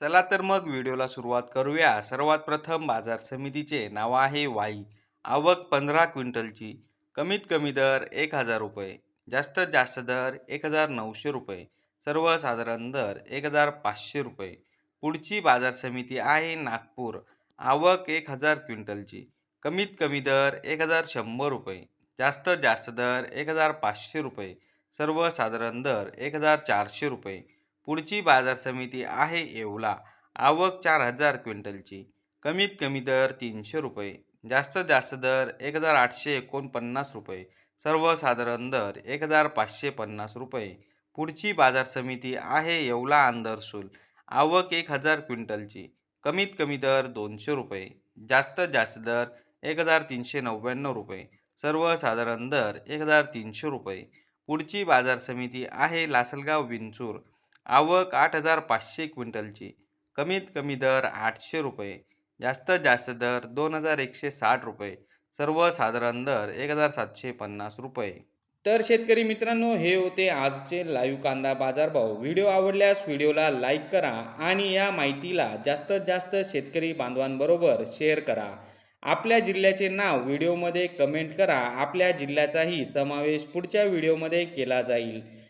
चला तर मग व्हिडिओला सुरुवात करूया. सर्वात प्रथम बाजार समितीचे नाव आहे वाई. आवक पंधरा क्विंटलची. कमीत कमी दर एक हजार रुपये. जास्तीत जास्त दर एक हजार नऊशे रुपये. सर्वसाधारण दर एक हजार पाचशे रुपये. पुढची बाजार समिती आहे नागपूर. आवक एक हजार क्विंटलची. कमीत कमी दर एक हजार शंभर रुपये. जास्तीत जास्त दर एक हजार पाचशे रुपये. सर्वसाधारण दर एक हजार चारशे रुपये. पुढची बाजार समिती आहे येवला आवक चार हजार क्विंटलची. कमीत कमी दर तीनशे रुपये. जास्त जास्त दर एक हजार आठशे एकोणपन्नास रुपये. सर्वसाधारण दर एक हजार पाचशे पन्नास रुपये. पुढची बाजार समिती आहे येवला आंदरसूल आवक एक हजार क्विंटलची. कमीत कमी दर दोनशे रुपये. जास्त जास्त दर एक हजार तीनशे नव्याण्णव रुपये. सर्वसाधारण दर एक हजार तीनशे रुपये. पुढची बाजार समिती आहे लासलगाव विंचूर. आवक आठ हजार पाचशे क्विंटलची. कमीत कमी दर आठशे रुपये. जास्तीत जास्त दर दोन हजार एकशे साठ रुपये. सर्वसाधारण दर एक हजार सातशे पन्नास रुपये. तर शेतकरी मित्रांनो हे होते आजचे लाईव्ह कांदा बाजारभाव. व्हिडिओ आवडल्यास व्हिडिओला लाईक करा आणि या माहितीला जास्तीत जास्त शेतकरी बांधवांबरोबर शेअर करा. आपल्या जिल्ह्याचे नाव व्हिडिओमध्ये कमेंट करा. आपल्या जिल्ह्याचाही समावेश पुढच्या व्हिडिओमध्ये केला जाईल.